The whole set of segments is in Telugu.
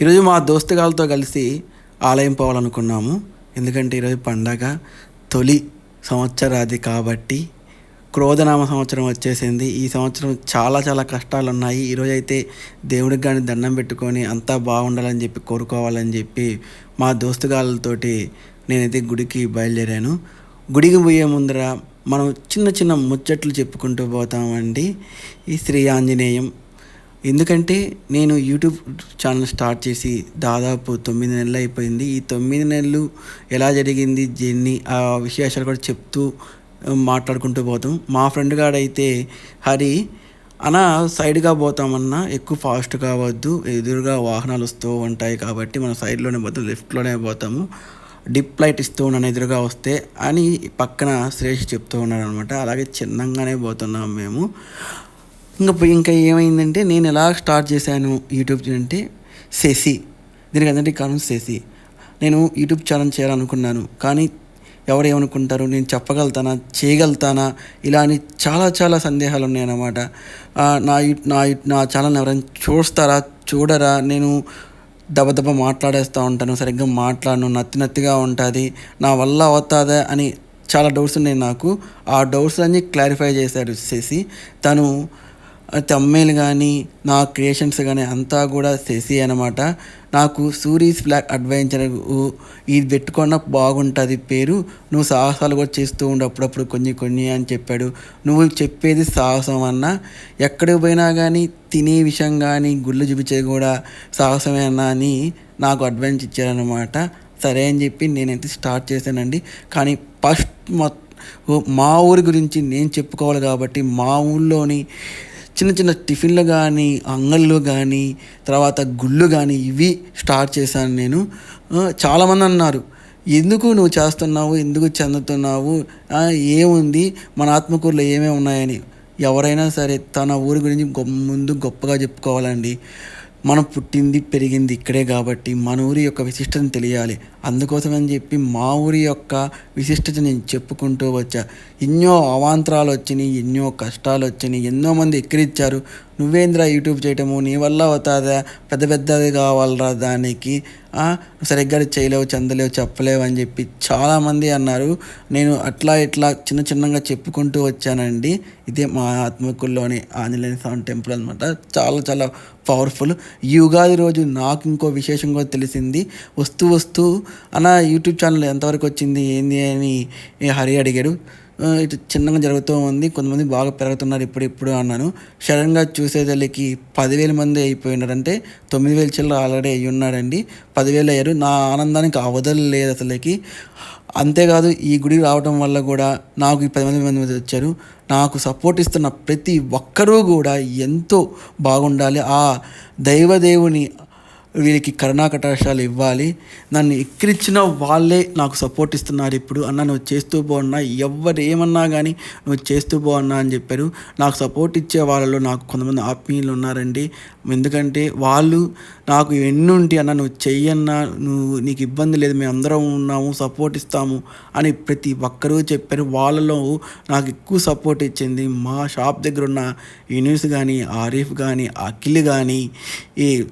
ఈరోజు మా దోస్తుగాలతో కలిసి ఆలయం పోవాలనుకున్నాము. ఎందుకంటే ఈరోజు పండగ తొలి సంవత్సరాది కాబట్టి క్రోధనామ సంవత్సరం వచ్చేసింది. ఈ సంవత్సరం చాలా చాలా కష్టాలు ఉన్నాయి ఈరోజు అయితే దేవుడికి కానీ దండం పెట్టుకొని అంతా బాగుండాలని చెప్పి కోరుకోవాలని చెప్పి మా దోస్తుగాళ్ళతోటి నేనైతే గుడికి బయలుదేరాను. గుడికి పోయే ముందర మనం చిన్న చిన్న ముచ్చట్లు చెప్పుకుంటూ పోతామండి. ఈ శ్రీ ఆంజనేయం ఎందుకంటే నేను యూట్యూబ్ ఛానల్ స్టార్ట్ చేసి దాదాపు తొమ్మిది నెలలు అయిపోయింది. ఈ తొమ్మిది నెలలు ఎలా జరిగింది జర్నీ ఆ విశేషాలు కూడా చెప్తూ మాట్లాడుకుంటూ పోతాం. మా ఫ్రెండ్ గాడైతే హరి అనా సైడ్గా పోతామన్నా ఎక్కువ ఫాస్ట్ కావద్దు ఎదురుగా వాహనాలు వస్తూ ఉంటాయి కాబట్టి మనం సైడ్లోనే పోతాం లెఫ్ట్లోనే పోతాము. డిప్ లైట్ ఇస్తూ ఉన్నాను ఎదురుగా వస్తే అని పక్కన శ్రేష్ చెప్తూ ఉన్నాడు అనమాట అలాగే చిన్నగానే పోతున్నాం మేము. ఇంకా ఇంకా ఏమైందంటే నేను ఎలా స్టార్ట్ చేశాను యూట్యూబ్ అంటే శశి. దీనికి అందరికీ కారణం శశి. నేను యూట్యూబ్ ఛానల్ చేయాలనుకున్నాను. కానీ ఎవరు ఏమనుకుంటారు నేను చెప్పగలుగుతానా చేయగలుగుతానా ఇలా అని చాలా చాలా సందేహాలు ఉన్నాయన్నమాట. నా నా నా ఛానల్ ఎవరైనా చూస్తారా చూడరా? నేను దబదబ మాట్లాడేస్తూ ఉంటాను సరిగ్గా మాట్లాడను నత్తి నత్తిగా ఉంటుంది నా వల్ల అవుతుందా అని చాలా డౌట్స్ ఉన్నాయి నాకు. ఆ డౌట్స్ అన్నీ క్లారిఫై చేశాడు చేసి తను తమ్మేలు కానీ నా క్రియేషన్స్ కానీ అంతా కూడా శశి అనమాట నాకు సూరీస్ బ్లాక్ అడ్వెంచర్ ఇది పెట్టుకున్న బాగుంటుంది పేరు. నువ్వు సాహసాలు కూడా చేస్తూ ఉండు అప్పుడప్పుడు కొన్ని కొన్ని అని చెప్పాడు. నువ్వు చెప్పేది సాహసం అన్న. ఎక్కడికి పోయినా కానీ తినే విషయం కానీ గుళ్ళు చూపించేది కూడా సాహసమే అన్న అని నాకు అడ్వెంచర్ ఇచ్చారనమాట సరే అని చెప్పి నేనైతే స్టార్ట్ చేశానండి. కానీ ఫస్ట్ మొ మా ఊరి గురించి నేను చెప్పుకోవాలి కాబట్టి మా ఊళ్ళోని చిన్న చిన్న టిఫిన్లు కానీ అంగళ్ళు కానీ తర్వాత గుళ్ళు కానీ ఇవి స్టార్ట్ చేశాను నేను. చాలామంది అన్నారు ఎందుకు నువ్వు చేస్తున్నావు? ఎందుకు చెందుతున్నావు? ఏముంది? మన ఆత్మకూరులో ఏమేమి ఉన్నాయని? ఎవరైనా సరే తన ఊరి గురించి గొ- ముందు గొప్పగా చెప్పుకోవాలండి. మనం పుట్టింది పెరిగింది ఇక్కడే కాబట్టి మన ఊరి యొక్క విశిష్టతను తెలియాలి. అందుకోసం అని చెప్పి మా ఊరి యొక్క విశిష్టత నేను చెప్పుకుంటూ వచ్చా. ఎన్నో అవాంతరాలు వచ్చినాయి ఎన్నో కష్టాలు వచ్చినాయి ఎన్నో మంది ఎక్కిరిచ్చారు. నువ్వేంద్రా యూట్యూబ్ చేయటము? నీ వల్ల అవుతుందా? పెద్ద పెద్దది కావాలరా దానికి? సరిగ్గా చేయలేవు చెందలేవు చెప్పలేవు అని చెప్పి చాలామంది అన్నారు. నేను అట్లా ఇట్లా చిన్న చిన్నగా చెప్పుకుంటూ వచ్చానండి. ఇదే మా ఆత్మకుల్లోని ఆంజనేయ స్వామి టెంపుల్ అనమాట చాలా చాలా పవర్ఫుల్. ఈ ఉగాది రోజు నాకు ఇంకో విశేషం కూడా తెలిసింది. వస్తూ వస్తూ అన్న యూట్యూబ్ ఛానల్ ఎంతవరకు వచ్చింది? ఏంది? అని హరి అడిగాడు. ఇటు చిన్నగా జరుగుతూ ఉంది. కొంతమంది బాగా పెరుగుతున్నారు ఇప్పుడు ఇప్పుడు అన్నాను. సడన్గా చూసేదలికి పదివేల మంది అయిపోయినారు అంటే తొమ్మిది వేల చిల్లర ఆల్రెడీ అయ్యి ఉన్నాడండి. పదివేలు అయ్యారు. నా ఆనందానికి అవధలు లేదు అసలుకి. అంతేకాదు ఈ గుడికి రావడం వల్ల కూడా నాకు ఈ పది మంది మంది వచ్చారు. నాకు సపోర్ట్ ఇస్తున్న ప్రతి ఒక్కరూ కూడా ఎంతో బాగుండాలి. ఆ దైవదేవుని వీరికి కరుణాకటాక్షాలు ఇవ్వాలి. నన్ను ఎక్కిరించిన వాళ్ళే నాకు సపోర్ట్ ఇస్తున్నారు ఇప్పుడు. అన్న నువ్వు చేస్తూ బాగున్నా. ఎవరు ఏమన్నా కానీ నువ్వు చేస్తూ బాగున్నా అని చెప్పారు. నాకు సపోర్ట్ ఇచ్చే వాళ్ళలో నాకు కొంతమంది ఆత్మీయులు ఉన్నారండి. ఎందుకంటే వాళ్ళు నాకు ఎన్నుంటి అన్న నువ్వు చెయ్యన్నా నువ్వు నీకు ఇబ్బంది లేదు మేము అందరం ఉన్నాము సపోర్ట్ ఇస్తాము అని ప్రతి ఒక్కరూ చెప్పారు. వాళ్ళలో నాకు ఎక్కువ సపోర్ట్ ఇచ్చింది మా షాప్ దగ్గర ఉన్న యూనిస్ కానీ ఆరిఫ్ కానీ అఖిల్ కానీ ఈ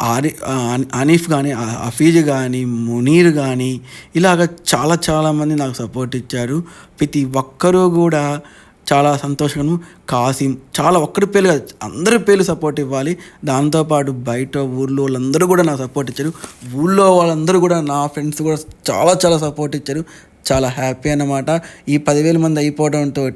ఆరి ఆ- అనీఫ్ కానీ అఫీజ్ హఫీజ్ కానీ మునీర్ కానీ ఇలాగ చాలా చాలామంది నాకు సపోర్ట్ ఇచ్చారు. ప్రతి ఒక్కరూ కూడా చాలా సంతోషము కాసిం చాలా ఒక్కరి పేర్లు అందరి పేర్లు సపోర్ట్ ఇవ్వాలి. దాంతోపాటు బయట ఊర్లో వాళ్ళందరూ కూడా నాకు సపోర్ట్ ఇచ్చారు. ఊళ్ళో వాళ్ళందరూ కూడా నా ఫ్రెండ్స్ కూడా చాలా చాలా సపోర్ట్ ఇచ్చారు. చాలా హ్యాపీ అన్నమాట. ఈ పదివేల మంది అయిపోవడంతో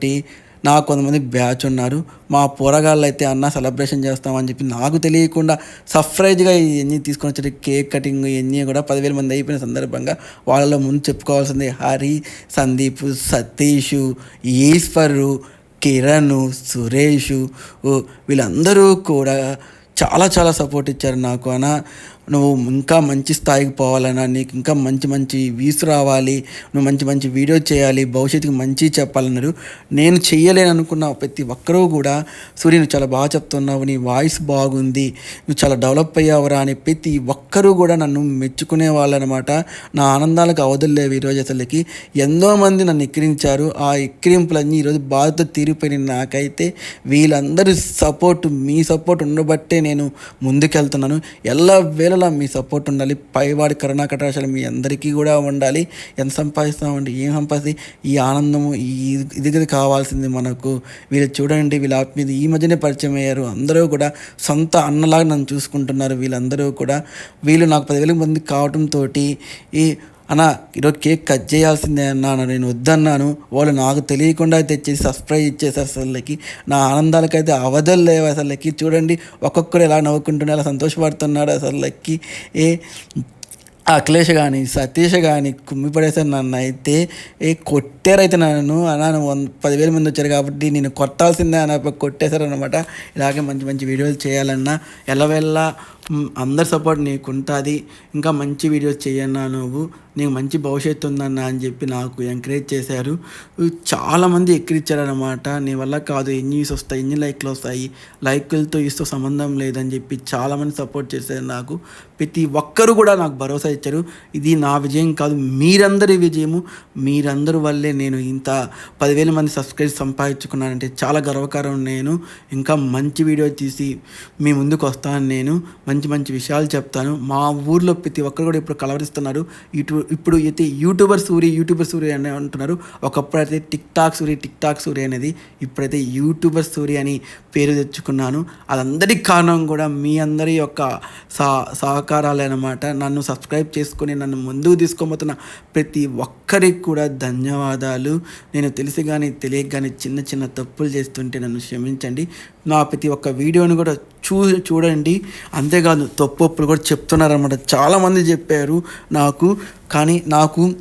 నాకు కొంతమంది బ్యాచ్ ఉన్నారు. మా పోరగాళ్ళు అయితే అన్న సెలబ్రేషన్ చేస్తామని చెప్పి నాకు తెలియకుండా సర్ప్రైజ్గా ఇవన్నీ తీసుకొని వచ్చే కేక్ కటింగ్ ఇవన్నీ కూడా పదివేల మంది అయిపోయిన సందర్భంగా వాళ్ళలో ముందు చెప్పుకోవాల్సింది హరి సందీప్ సతీష్ ఈశ్వరు కిరణ్ సురేష్ వీళ్ళందరూ కూడా చాలా చాలా సపోర్ట్ ఇచ్చారు నాకు అన్న. నువ్వు ఇంకా మంచి స్థాయికి పోవాలన్నా నీకు ఇంకా మంచి మంచి వ్యూస్ రావాలి నువ్వు మంచి మంచి వీడియో చేయాలి భవిష్యత్తుకి మంచి చెప్పాలన్నారు. నేను చేయలేను అనుకున్న ప్రతి ఒక్కరూ కూడా సూర్య నువ్వు చాలా బాగా చెప్తున్నావు నీ వాయిస్ బాగుంది నువ్వు చాలా డెవలప్ అయ్యావురా అని ప్రతి ఒక్కరూ కూడా నన్ను మెచ్చుకునే వాళ్ళనమాట. నా ఆనందాలకు అవధుల్లేవు ఈరోజు అసలుకి. ఎంతోమంది నన్ను ఎక్కిరించారు. ఆ ఎక్కిరింపులన్నీ ఈరోజు బాధతో తీరిపోయిన నాకైతే వీళ్ళందరి సపోర్ట్ మీ సపోర్ట్ ఉండబట్టే నేను ముందుకెళ్తున్నాను. ఎలా వేళ వేళలా మీ సపోర్ట్ ఉండాలి. పైవాడి కరుణా కటాక్షాలు మీ అందరికీ కూడా ఉండాలి. ఎంత సంపాదిస్తామండి ఏం సంపాదిస్తే ఈ ఆనందము ఈ ఇది కావాల్సింది మనకు. వీళ్ళు చూడండి వీళ్ళ ఆత్మీయ ఈ మధ్యనే పరిచయం అయ్యారు. అందరూ కూడా సొంత అన్నలాగా నన్ను చూసుకుంటున్నారు. వీళ్ళందరూ కూడా వీళ్ళు నాకు పదివేల మంది కావటంతో ఈ అన్న ఈరోజు కేక్ కట్ చేయాల్సిందే అన్నాను నేను వద్దన్నాను. వాళ్ళు నాకు తెలియకుండా తెచ్చేసి సర్ప్రైజ్ ఇచ్చేసారు అసలుకి నా ఆనందాలకైతే అవధులు లేవు అసలుకి. చూడండి ఒక్కొక్కరు ఎలా నవ్వుకుంటున్నారు ఎలా సంతోషపడుతున్నాడు అసలుకి. ఏ అఖిలేష్ కానీ సతీష్ కానీ కుమ్మిపడేసారు నన్ను అయితే. ఏ కొట్టారైతే నన్ను. అన్నాను వన్ పదివేల మంది వచ్చారు కాబట్టి నేను కొట్టాల్సిందే అని కొట్టేశారు అనమాట ఇలాగే మంచి మంచి వీడియోలు చేయాలన్నా. ఎల్లవెల్లా మ్, అందరి సపోర్ట్ నీకు ఉంటుంది ఇంకా మంచి వీడియోస్ చేయన్నా నువ్వు. నీకు మంచి భవిష్యత్తు ఉందన్న అని చెప్పి నాకు ఎంకరేజ్ చేశారు. చాలామంది ఎక్కిరిచ్చారనమాట నీ వల్ల కాదు ఎన్ని వ్యూస్ వస్తాయి ఎన్ని లైక్లు వస్తాయి లైక్లతో ఇస్తూ సంబంధం లేదని చెప్పి చాలామంది సపోర్ట్ చేశారు నాకు. ప్రతి ఒక్కరు కూడా నాకు భరోసా ఇచ్చారు. ఇది నా విజయం కాదు మీరందరి విజయము. మీరందరి వల్లే నేను ఇంత పదివేల మంది సబ్స్క్రైబ్ సంపాదించుకున్నానంటే చాలా గర్వకారం నేను. ఇంకా మంచి వీడియో తీసి మీ ముందుకు వస్తాను నేను. మంచి మంచి మంచి విషయాలు చెప్తాను. మా ఊర్లో ప్రతి ఒక్కరు కూడా ఇప్పుడు కలవరిస్తున్నారు. ఇటు ఇప్పుడు అయితే యూట్యూబర్ సూరి యూట్యూబర్ సూరి అని అంటున్నారు. ఒకప్పుడు అయితే TikTok Suri TikTok Suri అనేది ఇప్పుడైతే యూట్యూబర్ సూరి అని పేరు తెచ్చుకున్నాను. అదందరికి కారణం కూడా మీ అందరి యొక్క సా సహకారాలే అనమాట నన్ను సబ్స్క్రైబ్ చేసుకొని నన్ను ముందుకు తీసుకోబోతున్న ప్రతి ఒక్కరికి కూడా ధన్యవాదాలు. నేను తెలిసి కానీ తెలియక కానీ చిన్న చిన్న తప్పులు చేస్తుంటే నన్ను క్షమించండి. నా ప్రతి ఒక్క వీడియోని కూడా చూ చూడండి. అంతేకాదు తప్పు కూడా చెప్తున్నారనమాట చాలామంది చెప్పారు నాకు. కానీ నాకు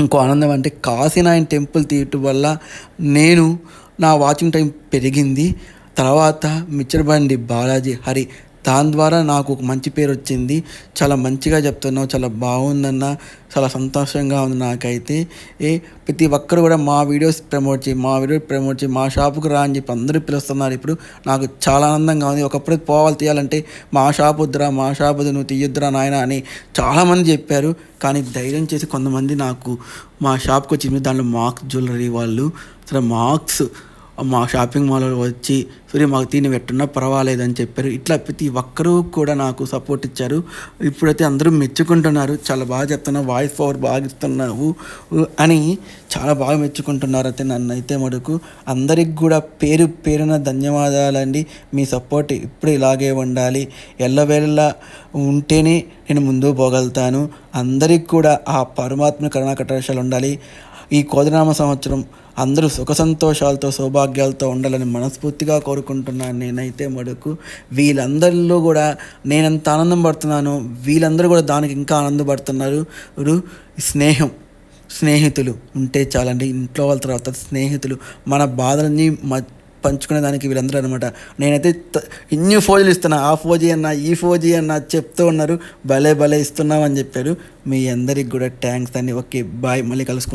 ఇంకో ఆనందం అంటే కాశీనాయన్ టెంపుల్ తీయటం వల్ల నేను నా వాచింగ్ టైం పెరిగింది. తర్వాత మిచ్చరబండి బాలాజీ హరి దాని ద్వారా నాకు ఒక మంచి పేరు వచ్చింది. చాలా మంచిగా చెప్తున్నావు చాలా బాగుందన్న చాలా సంతోషంగా ఉంది నాకైతే. ఏ ప్రతి ఒక్కరు కూడా మా వీడియోస్ ప్రమోట్ చేయి మా వీడియో ప్రమోట్ చేయి మా షాపుకు రా అని చెప్పి అందరూ పిలుస్తున్నారు. ఇప్పుడు నాకు చాలా ఆనందంగా ఉంది. ఒకప్పుడు పోవాలి తీయాలంటే మా షాప్ వద్దురా మా షాప్ వద్దు నువ్వు తీయొద్దురా నాయన అని చాలామంది చెప్పారు. కానీ ధైర్యం చేసి కొంతమంది నాకు మా షాప్కి వచ్చి దాంట్లో మార్క్స్ జ్యువెలరీ వాళ్ళు అసలు మార్క్స్ మా షాపింగ్ మాల్లో వచ్చి సరే మాకు తిని పెట్టున్నా పర్వాలేదని చెప్పారు. ఇట్లా ప్రతి ఒక్కరూ కూడా నాకు సపోర్ట్ ఇచ్చారు. ఇప్పుడైతే అందరూ మెచ్చుకుంటున్నారు. చాలా బాగా చెప్తున్నావు వాయిస్ పవర్ బాగా ఇస్తున్నావు అని చాలా బాగా మెచ్చుకుంటున్నారు అయితే నన్ను అయితే మటుకు. అందరికి కూడా పేరు పేరున ధన్యవాదాలండి. మీ సపోర్ట్ ఇప్పుడు ఇలాగే ఉండాలి. ఎల్లవేళలా ఉంటేనే నేను ముందుకు పోగలుగుతాను. అందరికి కూడా ఆ పరమాత్మ కరుణా కటాక్షాలు ఉండాలి. ఈ కోదనామ సంవత్సరం అందరూ సుఖ సంతోషాలతో సౌభాగ్యాలతో ఉండాలని మనస్ఫూర్తిగా కోరుకుంటున్నాను నేనైతే మడుకు వీళ్ళందరిలో కూడా నేనెంత ఆనందం పడుతున్నాను వీళ్ళందరూ కూడా దానికి ఇంకా ఆనందపడుతున్నారు. స్నేహం స్నేహితులు ఉంటే చాలండి. ఇంట్లో వాళ్ళ తర్వాత స్నేహితులు మన బాధలన్నీ మ పంచుకునే దానికి వీళ్ళందరూ అనమాట నేనైతే ఇన్ని ఫోజులు ఇస్తున్నా. ఆ ఫోజీ అన్న ఈ ఫోజీ అన్న చెప్తూ ఉన్నారు. భలే భలే ఇస్తున్నామని చెప్పారు. మీ అందరికి కూడా థ్యాంక్స్ అని ఓకే బాయ్. మళ్ళీ కలుసుకుంటాం.